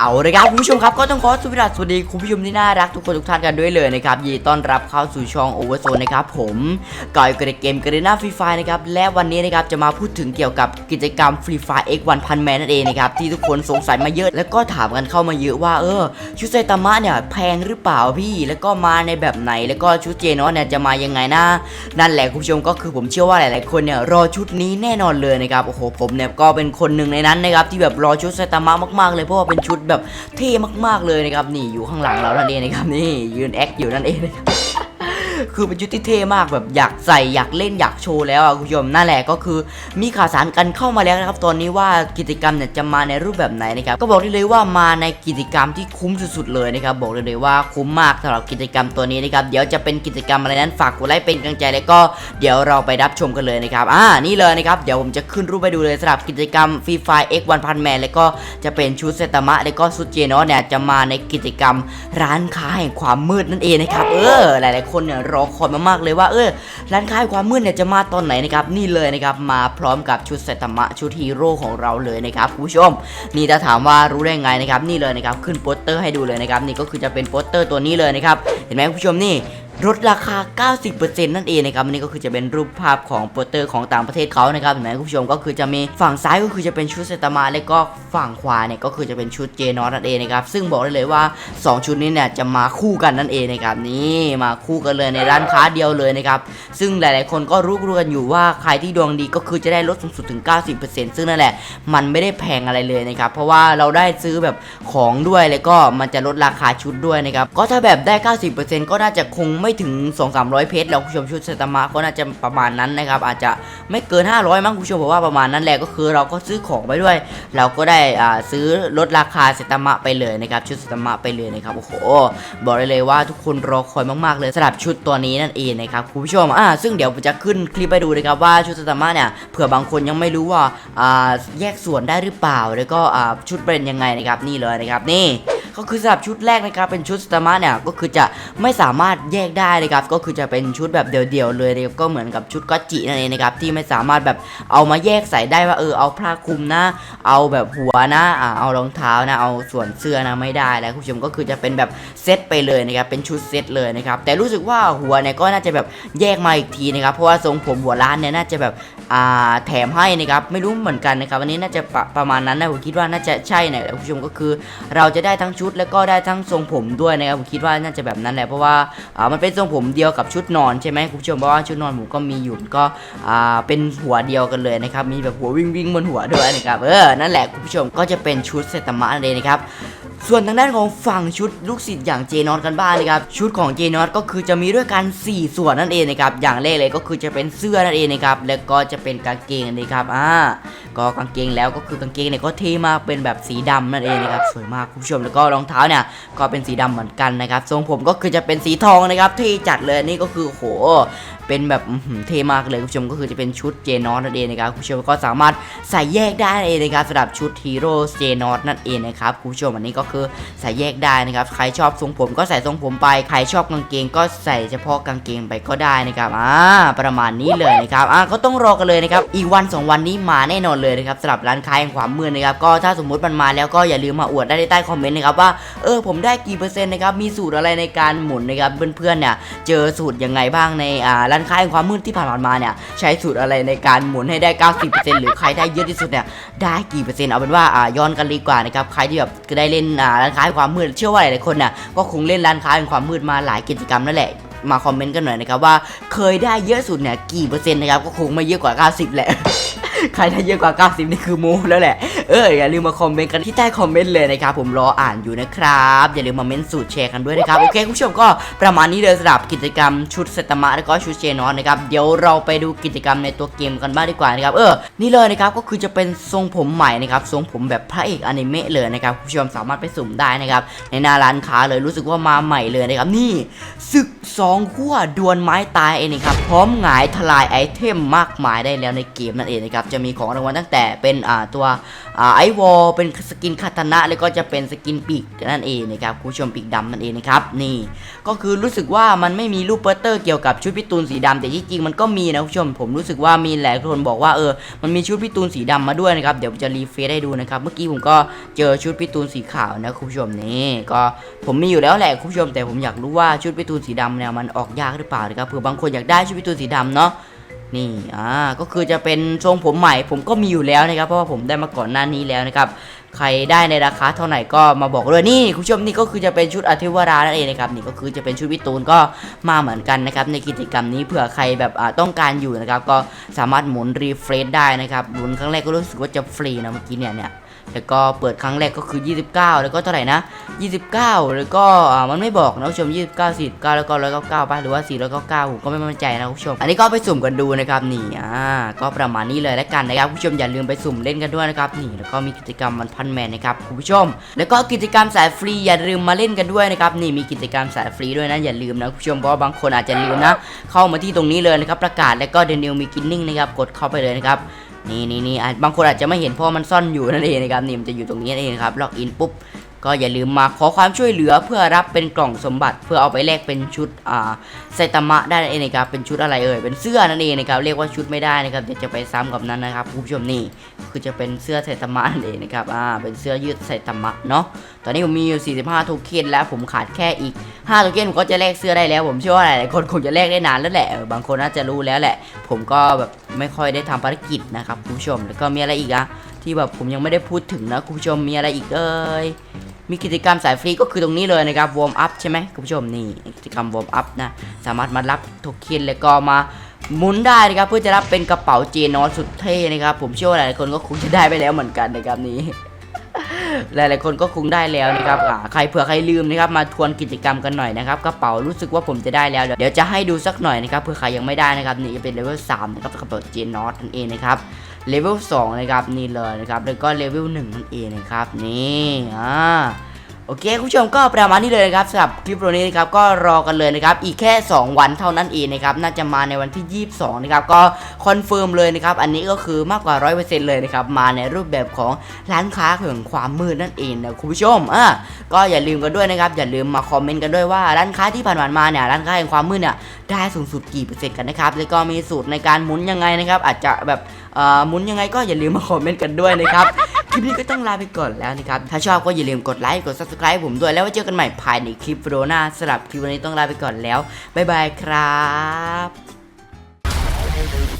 เอาเลยครับคุณผู้ชมครับก็ต้องขอสวัสดีคุณผู้ชมที่น่ารักทุกคนทุกท่านกันด้วยเลยนะครับยินดีต้อนรับเข้าสู่ช่องโอเวอร์โซนนะครับผมก่อยกับเกมกระดน่าฟรีไฟนะครับและวันนี้นะครับจะมาพูดถึงเกี่ยวกับกิจกรรมฟรีไฟ X 1พันแมนนั่นเองนะครับที่ทุกคนสงสัยมาเยอะ แล้วก็ถามกันเข้ามาเยอะว่าเออชุดไซตามะเนี่ยแพงหรือเปล่าพี่ แล้วก็มาในแบบไหน แล้วก็ชุดเจเนอเนี่ยจะมายังไงนะนั่นแหละคุณผู้ชมก็คือผมเชื่อว่าหลาย ๆ คนเนี่ยรอชุดนี้แน่นอนเลยนะครับโอ้โหผมเนี่ยก็เป็นคนหนึ่งในนั้นนะครับที่แบบรอชุดไซตามะมาก ๆ เลยเพราะว่าเป็นชุดแบบเท่มากๆเลยนะครับนี่อยู่ข้างหลังเรานั่นเองนะครับนี่ยืนแอคอยู่นั่นเองนะ คือเป็นชุดที่เท่มากแบบอยากใส่อยากเล่นอยากโชว์แล้วอะคุณผู้ชมนั่นแหละก็คือมีข่าวสารกันเข้ามาแล้วนะครับตอนนี้ว่ากิจกรรมเนี่ยจะมาในรูปแบบไหนนะครับก็บอกได้เลยว่ามาในกิจกรรมที่คุ้มสุดๆเลยนะครับบอกได้เลยว่าคุ้มมากสำหรับกิจกรรมตัวนี้นะครับเดี๋ยวจะเป็นกิจกรรมอะไรนั้นฝากกดไลค์เป็นกำลังใจแล้วก็เดี๋ยวเราไปรับชมกันเลยนะครับอ่านี่เลยนะครับเดี๋ยวผมจะขึ้นรูปไปดูเลยสำหรับกิจกรรมฟรีไฟ X 1พันแมนแล้วก็จะเป็นชุดเซตามะแล้วก็ชุดเจเนอเนี่ยจะมาในกิจกรรมร้านค้าแห่งความมืดนั่นเองนะครับเออหลายๆคนเนี่ยรอคอยมากๆเลยว่าเออร้านค้าความมืดเนี่ยจะมาตอนไหนนะครับนี่เลยนะครับมาพร้อมกับชุดเซตมะชุดฮีโร่ของเราเลยนะครับคุณผู้ชม นี่ถ้าถามว่ารู้ได้ไงนะครับนี่เลยนะครับขึ้นโปสเตอร์ให้ดูเลยนะครับนี่ก็คือจะเป็นโปสเตอร์ตัวนี้เลยนะครับเห็นไหมคุณผู้ชมนี่ ลดราคา 90%นั่นเองนะครับอันนี้ก็คือจะเป็นรูปภาพของโปสเตอร์ของต่างประเทศเขานะครับเห็นไหมคุณผู้ชมก็คือจะมีฝั่งซ้ายก็คือจะเป็นชุดเซตามะแล้วก็ฝั่งขวาเนี่ยก็คือจะเป็นชุดเจนอสนั่นเองนะครับซึ่งบอกได้เลยว่า 2 ชุดนี้เนี่ยจะมาคู่กันนั่นเองนะครับนี่มาคู่กันเลยในร้านค้าเดียวเลยนะครับซึ่งหลาย ๆ คนก็รู้กันอยู่ว่าใครที่ดวงดีก็คือจะได้ลดสูงสุดถึง 90%ซึ่งนั่นแหละ มันไม่ได้แพงอะไรเลยนะครับเพราะว่าเราได้ซื้อแบบของด้วยแล้วก็มันจะลดราคาชุดด้วยนะครับก็ถ้าแบบได้ 90%ก็น่าจะคงไไม่ถึง 2-300 เพชรแล้วคุณผู้ชมชุดเซตามะก็น่าจะประมาณนั้นนะครับ อาจจะไม่เกิน 500 มั้งคุณผู้ชมบอกว่าประมาณนั้นแหละก็คือเราก็ซื้อของไปด้วย เราก็ได้อ่าซื้อลดราคาเซตามะไปเลยนะครับชุดเซตามะไปเลยนะครับโอ้โหบอกได้เลยว่าทุกคนรอคอยมากๆเลยสำหรับชุดตัวนี้นั่นเองนะครับคุณผู้ชมอ่าซึ่งเดี๋ยวผมจะขึ้นคลิปไปดูนะครับว่าชุดเซตามะเนี่ยเผื่อบางคนยังไม่รู้ว่าอ่าแยกส่วนได้หรือเปล่า แล้วก็อ่าชุดเป็นยังไงนะครับนี่เลยนะครับนี่ ก็คือสำหรับชุดแรกนะครับเป็นชุดสตาร์มาเนี่ยก็คือจะไม่สามารถแยกได้นะครับก็คือจะเป็นชุดแบบเดี่ยวๆเลยนะครับก็เหมือนกับชุดกัจจินั่นเองนะครับที่ไม่สามารถแบบเอามาแยกใส่ได้ว่าเออเอาผ้าคลุมนะ เอาแบบหัวนะอ่าเอารองเท้านะเอาส่วนเสื้อนะไม่ได้แล้วคุณผู้ชมก็คือจะเป็นแบบเซตไปเลยนะครับเป็นชุดเซตเลยนะครับแต่รู้สึกว่าหัวเนี่ยก็น่าจะแบบแยกมาอีกทีนะครับเพราะว่าทรงผมหัวล้านเนี่ยน่าจะแบบ แถมให้นะครับไม่รู้เหมือนกันนะครับวันนี้น่าจะประประมาณนั้นนะผมคิดว่าน่าจะใช่นะคุณผู้ชมก็คือ เราจะได้ทั้งชุดแล้วก็ได้ทั้งทรงผมด้วยนะครับผมคิดว่าน่าจะแบบนั้นแหละเพราะว่าามันเป็นทรงผมเดียวกับชุดนอนใช่ไหมคุณผู้ชมเพราะว่าชุดนอนผมก็มีอยู่ก็เป็นหัวเดียวกันเลยนะครับมีแบบหัววิ่งวิ่งบนหัวด้วยนะครับเออนั่นแหละคุณผู้ชมก็จะเป็นชุดเซตมะนั่นเองนะครับ ส่วนทางด้านของฝั่งชุดลูกศิษย์อย่างเจนอตกันบ้างนะครับชุดของเจนอตก็คือจะมีด้วยกัน 4 ส่วนนั่นเองนะครับอย่างแรกเลยก็คือจะเป็นเสื้อนั่นเองนะครับแล้วก็จะเป็นกางเกงนั่ครับอ่า ก็กางเกงแล้วก็คือกางเกงเนี่ยก็เท่มากเป็นแบบสีดำนั่นเองนะครับสวยมากคุณผู้ชมแล้วก็รองเท้าเนี่ยก็เป็นสีดำเหมือนกันนะครับทรงผมก็คือจะเป็นสีทองนะครับเท่จัดเลยนี่ก็คือโหเป็นแบบเท่มากเลยคุณผู้ชมก็คือจะเป็นชุดเจนอตนั่นเองนะครับคุณผู้ชมก็สามารถใส่แยกได้เองนะครับสำหรับชุดฮีโร่เจนอตนั่นเองนะครับคุณผู้ชมอันนี้ก็คือใส่แยกได้นะครับใครชอบทรงผมก็ใส่ทรงผมไปใครชอบกางเกงก็ใส่เฉพาะกางเกงไปก็ได้นะครับอ่าประมาณนี้เลยนะครับอ่าก็ต้องรอกันเลยนะครับอีกวันสองวันนี้มาแน่นอนเลยนะครับสำหรับร้านค้าแห่งความมืดนะครับก็ถ้าสมมุติมันมาแล้วก็อย่าลืมมาอวดได้ใต้คอมเมนต์นะครับว่าเออผมได้กี่เปอร์เซ็นต์นะครับมีสูตรอะไรในการหมุนนะครับเพื่อนๆเนี่ยเจอสูตรยังไงบ้างในอ่าร้านค้าแห่งความมืดที่ผ่านมาเนี่ยใช้สูตรอะไรในการหมุนให้ได้ 90%หรือใครได้เยอะที่สุดเนี่ยได้กี่เปอร์เซ็นต์เอาเป็นว่าอ่าย้อนกันดีกว่านะครับใครที่แบบได้เล่นอ่าร้านค้าแห่งความมืดเชื่อว่าหลายๆคนเนี่ยก็คงเล่นร้านค้าแห่งความมืดมาหลายกิจกรรมนั่นแหละมาคอมเมนต์กันหน่อยนะครับว่าเคยได้เยอะสุดเนี่ยกี่เปอร์เซ็นต์นะครับก็คงไม่เยอะกว่า 90 แหละ ใครได้เยอะกว่า 90 นี่คือโมแล้วแหละ เอออย่าลืมมาคอมเมนต์กันที่ใต้คอมเมนต์เลยนะครับ ผมรออ่านอยู่นะครับ อย่าลืมมาเมนต์สูตรแชร์กันด้วยนะครับ โอเคคุณผู้ชมก็ประมาณนี้เลยสำหรับกิจกรรมชุดเซตมะแล้วก็ชุดเจนอนนะครับ เดี๋ยวเราไปดูกิจกรรมในตัวเกมกันบ้างดีกว่านะครับ เออ นี่เลยนะครับ ก็คือจะเป็นทรงผมใหม่นะครับ ทรงผมแบบพระเอกอนิเมะเลยนะครับ คุณผู้ชมสามารถไปสุ่มได้นะครับ ในหน้าร้านค้าเลยรู้สึกว่ามาใหม่เลยนะครับ นี่ศึกสองขั้วดวลไม้ตายเองนะครับ พร้อมหงายทลายไอเทมมากมายได้แล้วในเกมนั่นเองนะครับจะมีของรางวัลตั้งแต่เป็นอ่าตัวอ่าไอวอลเป็นสกินคาตานะแล้วก็จะเป็นสกินปีกนั่นเองนะครับคุณผู้ชมปีกดำนั่นเองนะครับนี่ก็คือรู้สึกว่ามันไม่มีรูปโปสเตอร์เกี่ยวกับชุดพี่ตูนสีดำแต่ที่จริงมันก็มีนะคุณผู้ชมผมรู้สึกว่ามีหลายคนบอกว่าเออมันมีชุดพี่ตูนสีดำมาด้วยนะครับเดี๋ยวจะรีเฟซให้ดูนะครับเมื่อกี้ผมก็เจอชุดพี่ตูนสีขาวนะคุณผู้ชมนี่ก็ผมมีอยู่แล้วแหละคุณผู้ชมแต่ผมอยากรู้ว่าชุดพี่ตูนสีดำเนี่ยมันออกยากหรือเปล่านะครับเผื่อบางคนอยากได้ชุดพี่ตูนสีดำเนาะ นี่อ่าก็คือจะเป็นทรงผมใหม่ ผมก็มีอยู่แล้วนะครับเพราะว่าผมได้มาก่อนหน้านี้แล้วนะครับใครได้ในราคาเท่าไหร่ก็มาบอกด้วยนี่คุณผู้ชมนี่ก็คือจะเป็นชุดอธิวรานั่นเองนะครับนี่ก็คือจะเป็นชุดวิตูนก็มาเหมือนกันนะครับในกิจกรรมนี้เผื่อใครแบบอ่าต้องการอยู่นะครับก็สามารถหมุนรีเฟรชได้นะครับหมุนครั้งแรกก็รู้สึกว่าจะฟรีนะเมื่อกี้เนี่ยเนี่ย แล้วก็เปิดครั้งแรกก็คือ 29 แล้วก็เท่าไหร่นะ 29 แล้วก็มันไม่บอกนะคุณผู้ชม 29 49 แล้วก็ 199ป่ะหรือว่า499ผมก็ไม่มั่นใจนะคุณผู้ชม อันนี้ก็ไปสุ่มกันดูนะครับนี่อ่าก็ประมาณนี้เลยแล้วกันนะครับคุณผู้ชมอย่าลืมไปสุ่มเล่นกันด้วยนะครับนี่แล้วก็มีกิจกรรมมันพันแมนนะครับคุณผู้ชม แล้วก็กิจกรรมสายฟรีอย่าลืมมาเล่นกันด้วยนะครับนี่มีกิจกรรมสายฟรีด้วยนะอย่าลืมนะคุณผู้ชมเพราะว่าบางคนอาจจะลืมนะ เข้ามาที่ตรงนี้เลยนะครับประกาศแล้วก็เดนิวมีกินนิ่งนะครับกดเข้าไปเลยนะครับ นี่นี่นี่บางคนอาจจะไม่เห็นเพราะมันซ่อนอยู่นั่นเองนะครับนี่มันจะอยู่ตรงนี้นั่นเองครับล็อกอินปุ๊บก็อย่าลืมมาขอความช่วยเหลือเพื่อรับเป็นกล่องสมบัติเพื่อเอาไปแลกเป็นชุดอ่าไซตามะได้นั่นเองนะครับเป็นชุดอะไรเอ่ยเป็นเสื้อนั่นเองนะครับเรียกว่าชุดไม่ได้นะครับเดี๋ยวจะไปซ้ำกับนั้นนะครับผู้ชมนี่คือจะเป็นเสื้อไซตามะนั่นเองนะครับอ่าเป็นเสื้อยืดไซตามะเนาะตอนนี้ผมมีอยู่ 45 โทเค็นแล้วผมขาดแค่อีก 5 โทเค็นผมก็จะแลกเสื้อได้แล้ว ผมเชื่อว่าหลายๆคนคงจะแลกได้นานแล้วแหละบางคนน่าจะรู้แล้วแหละ ผมก็แบบ ไม่ค่อยได้ทำภารกิจนะครับคุณผู้ชม แล้วก็มีอะไรอีกอะที่แบบผมยังไม่ได้พูดถึงนะคุณผู้ชมมีอะไรอีกเอ่ยมีกิจกรรมสายฟรีก็คือตรงนี้เลยนะครับวอร์มอัพใช่ไหมคุณผู้ชมนี่กิจกรรมวอร์มอัพนะสามารถมารับโทเค็นแล้วก็มาหมุนได้นะครับเพื่อจะรับเป็นกระเป๋าเจนอสุดเท่นะครับผมเชื่อว่าหลายคนก็คงจะได้ไปแล้วเหมือนกันนะครับนี้ หลายๆคนก็คงได้แล้วนะครับอ่าใครเผื่อใครลืมนะครับมาทวนกิจกรรมกันหน่อยนะครับกระเป๋ารู้สึกว่าผมจะได้แล้ว เดี๋ยวจะให้ดูสักหน่อยนะครับเผื่อใครยังไม่ได้นะครับนี่เป็นเลเวล3นะครับกระเป๋าเจนนอตนั่นเองนะครับเลเวล2นะครับนี่เลยนะครับแล้วก็เลเวล1นั่นเองนะครับนี่อ่า โอเคคุณผู้ชมก็ประมาณนี้เลยนะครับสำหรับคลิปวิดีโอนี้นะครับก็รอกันเลยนะครับอีกแค่ 2 วันเท่านั้นเองนะครับน่าจะมาในวันที่ 22นะครับก็คอนเฟิร์มเลยนะครับอันนี้ก็คือมากกว่า 100%เลยนะครับมาในรูปแบบของร้านค้าแห่งความมืดนั่นเองนะคุณผู้ชมอะก็อย่าลืมกันด้วยนะครับอย่าลืมมาคอมเมนต์กันด้วยว่าร้านค้าที่ผ่านมาเนี่ยร้านค้าแห่งความมืดเนี่ยได้สูงสุดกี่เปอร์เซ็นต์กันนะครับแล้วก็มีสูตรในการหมุนยังไงนะครับอาจจะแบบเอ่อหมุนยังไงก็อย่าลืมมาคอมเมนต์กันด้วยนะครับ ลิปนี้ก็ต้องลาไปก่อนแล้วนะครับ ถ้าชอบก็อย่าลืมกดไลค์ กด subscribe ผมด้วย แล้วไว้เจอกันใหม่ภายในคลิปวิดีโอหน้าสำหรับคลิปวันนี้ต้องลาไปก่อนแล้ว บ๊ายบายครับ